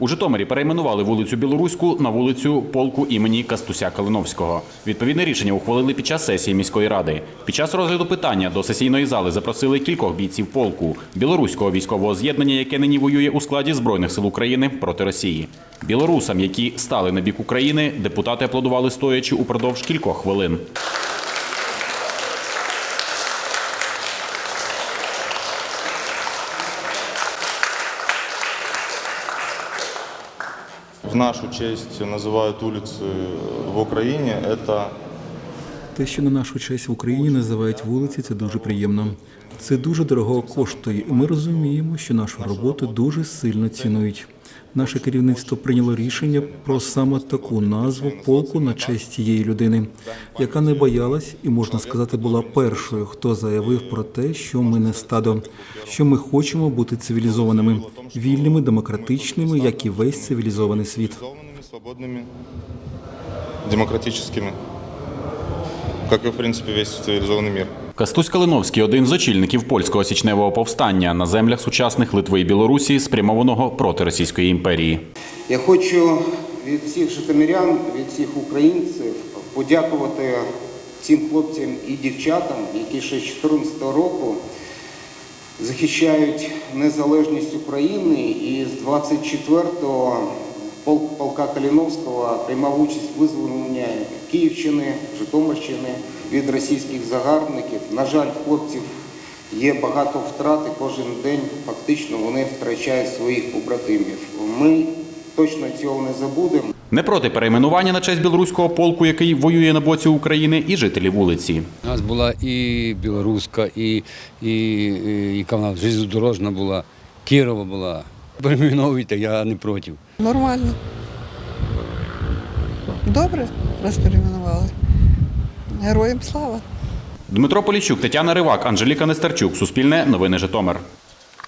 У Житомирі перейменували вулицю Білоруську на вулицю полку імені Кастуся Калиновського. Відповідне рішення ухвалили під час сесії міської ради. Під час розгляду питання до сесійної зали запросили кількох бійців полку білоруського військового з'єднання, яке нині воює у складі збройних сил України проти Росії. Білорусам, які стали на бік України, депутати аплодували стоячи упродовж кількох хвилин. В нашу честь называют улицы в Украине. Это Те, що на нашу честь в Україні називають вулиці, це дуже приємно. Це дуже дорого коштує, і ми розуміємо, що нашу роботу дуже сильно цінують. Наше керівництво прийняло рішення про саме таку назву полку на честь цієї людини, яка не боялась і можна сказати була першою, хто заявив про те, що ми не стадо, що ми хочемо бути цивілізованими, вільними, демократичними, як і весь цивілізований світ. цивилизованными, свободными, демократическими, как и, в принципе, весь цивилизованный мир. Кастусь Калиновський один з очільників польського січневого повстання. На землях сучасних Литви і Білорусі, спрямованого проти Російської імперії. Я хочу від всіх житомирян, від всіх українців подякувати цим хлопцям і дівчатам, які ще з 2014 року захищають незалежність України. І з 24-го полк полка Каліновського приймав участь в визволенні Київщини, Житомирщини від російських загарбників. На жаль, хлопців є багато втрат і кожен день фактично вони втрачають своїх побратимів. Ми точно цього не забудемо. Не проти перейменування на честь білоруського полку, який воює на боці України, і жителі вулиці. У нас була і білоруська, і, і, і яка в нас железнодорожна була, Кірова була. Перейменовуйте, я не проти. Нормально. Добре, розперейменували. Героям слава. Дмитро Поліщук, Тетяна Ривак, Анжеліка Нестерчук. Суспільне новини Житомир.